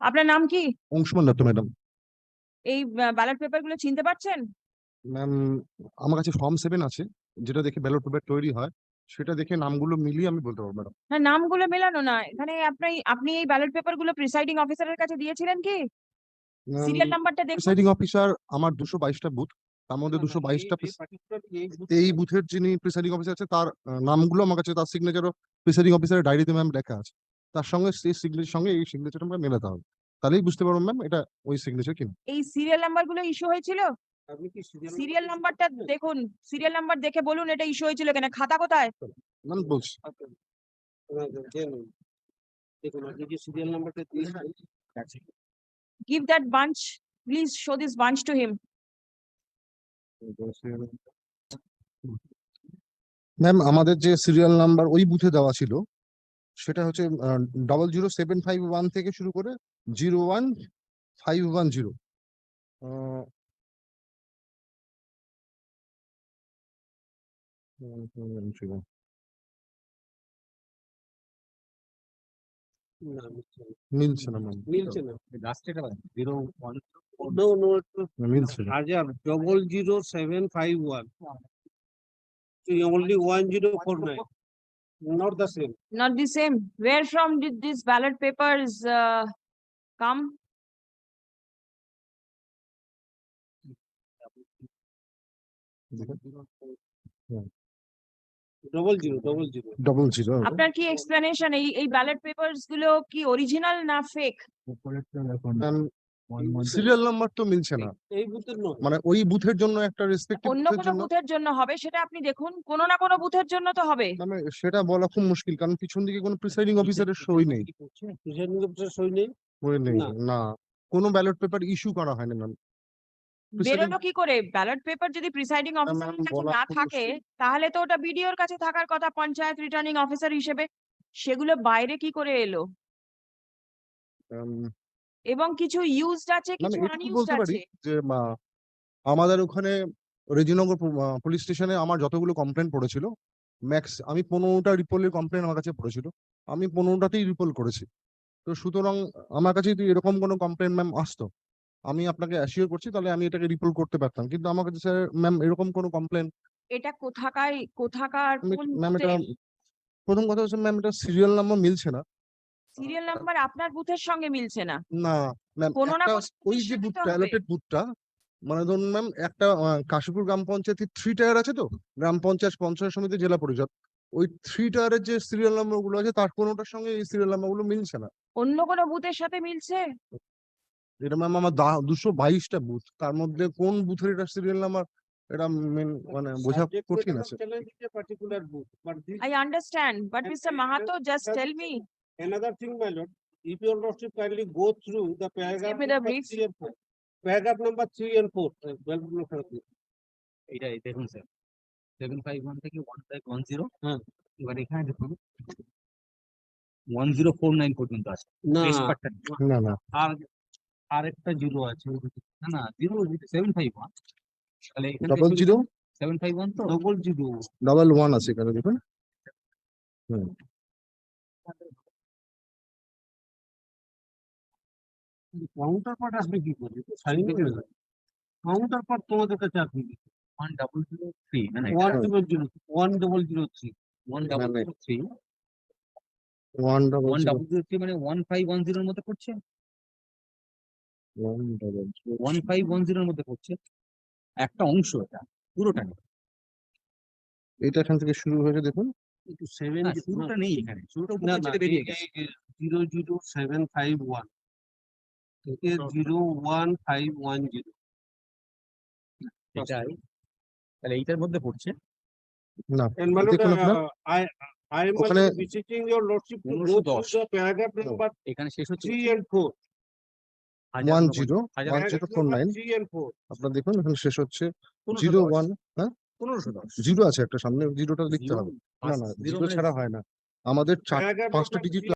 আপনার নাম কি? অংশুমান দত্ত ম্যাডাম এই ব্যালট পেপারগুলো চিনতে পারছেন? ম্যাম আমার কাছে ফর্ম সেভেন আছে যেটা দেখে ব্যালট পেপার তৈরি হয় সেটা দেখে নামগুলো মিলিয়ে আমি বলতে পারব ম্যাডাম না নামগুলো মেলানো না। এখানে আপনি আপনি এই ব্যালট পেপারগুলো প্রিসাইডিং অফিসারের কাছে দিয়েছিলেন কি? সিরিয়াল নাম্বারটা দেখুন। প্রিসাইডিং অফিসার আমার দুশো বাইশটা বুথ তার মধ্যে দুশো বাইশটা এই বুথের যিনি প্রিসাইডিং অফিসার আছে তার নামগুলো আমার কাছে তার সিগনেচারও প্রিসাইডিং অফিসারের ডায়েরিতে ম্যাম লেখা আছে। তার সঙ্গে সেই সিগনেচার সঙ্গে এই সিগনেচারটা আমরা মেলাতে হবে। তাহলেই বুঝতে পারব ম্যাম এটা ওই সিগনেচার কিনা। এই সিরিয়াল নাম্বারগুলো ইস্যু হয়েছিল? সিরিয়াল নাম্বারটা দেখুন সিরিয়াল নাম্বার দেখে বলুন এটা ইস্যু হয়েছিল কেন। খাতা কোথায়? ম্যাম বলছি। দেখুন আপনি যে সিরিয়াল নাম্বারটা দিয়েছেন give that bunch please show this bunch to him ma'am আমাদের যে সিরিয়াল নাম্বার ওই বুথে দেওয়া ছিল সেটা হচ্ছে double zero seven five one থেকে শুরু করে zero one five one zero মিলছে না। মিলছে না মিলছে না। Zero one no no. মিলছে হাজার double zero seven five one only one zero four nine not the same not the same where from did these ballot papers uh, come double zero double zero double zero আপনার কি explanation এই এই ballot papers গুলো কি original না fake ma'am serial number তো মিলছে না। এই বুথের নয় মানে ওই বুথের জন্য একটা রেসপেক্টিভ অন্য কোনো বুথের জন্য হবে সেটা আপনি দেখুন কোনো না কোনো বুথের জন্য তো হবে। মানে সেটা বলা খুব মুশকিল কারণ পিছন দিকে কোনো প্রিসাইডিং অফিসারের সই নেই। প্রেসিডেন্ট অফিসার সই নেই? সই নেই না। না। কোনো ব্যালট পেপার ইস্যু করা হয়নি ম্যাম বেরোলো কি করে? ব্যালট পেপার যদি প্রিসাইডিং অফিসারের কাছে না থাকে তাহলে তো ওটা বিডিওর কাছে থাকার কথা পঞ্চায়েত রিটার্নিং অফিসার হিসেবে। সেগুলো বাইরে কি করে এলো? এবং কিছু ইউজড আছে মানে কিছু আনইউজড আছে। যে আমাদের ওখানে রেজিনগর পুলিশ স্টেশনে আমার যতগুলো কমপ্লেন পড়েছিল ম্যাক্স আমি পনেরোটা রিপোর্টের কমপ্লেন আমার কাছে পড়েছিল আমি পনেরোটাতেই রিপোর্ট করেছি। তো সুতরাং আমার কাছে যদি এরকম কোনো কমপ্লেন ম্যাম আসতো আমি আপনাকে অ্যাসিওর করছি তাহলে আমি এটাকে রিপোর্ট করতে পারতাম। কিন্তু আমার কাছে স্যার ম্যাম এরকম কোনো কমপ্লেন এটা কোথাকার কোথাকার কোন ম্যাম এটা প্রথম কথা হচ্ছে ম্যাম এটা সিরিয়াল নাম্বার মিলছে না। সিরিয়াল নাম্বার আপনার বুথের সঙ্গে মিলছে না। না ম্যাম কোনো না ওই যে বুথটা অ্যালোটেড বুথটা মানে ধরুন ম্যাম একটা কাশীপুর গ্রাম পঞ্চায়েতে থ্রি টায়ার আছে তো? গ্রাম পঞ্চায়েত পঞ্চায়েত সমিতি জেলা পরিষদ। ওই থ্রি টায়ারের যে সিরিয়াল নাম্বারগুলো আছে তার কোনোটার সঙ্গে এই সিরিয়াল নাম্বারগুলো মিলছে না। অন্য কোনো বুথের সাথে মিলছে? এটা ম্যাম আমার দুশো বাইশটা বুথ তার মধ্যে কোন বুথের এটা সিরিয়াল নাম্বার এটা মেন মানে বোঝা কঠিন আছে। challenge is a particular booth but this I Another thing, my lord, if your lordship kindly go through the paragraph number brief. three and four. Paragraph number three and four, uh, well, no, sir, please. এটা এই দেখুন sir seven five one থেকে one five one zero হ্যাঁ। এবার এখানে দেখুন one zero four nine পর্যন্ত আছে না, না না আর আরেকটা জিরো আছে না না জিরো সেভেন ফাইভ ওয়ান তাহলে double zero seven five one তো double zero, ডাবল ওয়ান আছে এখানে দেখুন counter part আসবে কি করে? তো sign করে। Counter part তোমাদের কাছে আসবে কি? ওয়ান ডাবল জিরো থ্রি না না One double zero, one double zero one double মানে- zero three one double one zero double zero three মানে ওয়ান ফাইভ ওয়ান জিরোর মধ্যে পড়ছে one double one five one জিরোর মধ্যে পড়ছে একটা অংশ এটা পুরোটা নেই এটা এখান থেকে শুরু হয়েছে দেখুন। কিন্তু seven শুরুটা নেই এখানে। শুরুটা বেরিয়ে গেছে। Zero zero seven five one থেকে zero one five one zero. এটাই। তাহলে এইটার মধ্যে পড়ছে? না And my lord, দেখুন আপনার। I, I am ওখানে- visiting your lordship to go through the paragraph number এখানে শেষ হচ্ছে and. One. Zero one zero four nine. আপনার দেখুন এখানে শেষ হচ্ছে। জিরো ওয়ান হ্যাঁ? জিরো আছে একটা সামনে জিরোটা লিখতে হবে। না না জিরো মানে ছাড়া হয় না। আমাদের চার পাঁচটা ডিজিট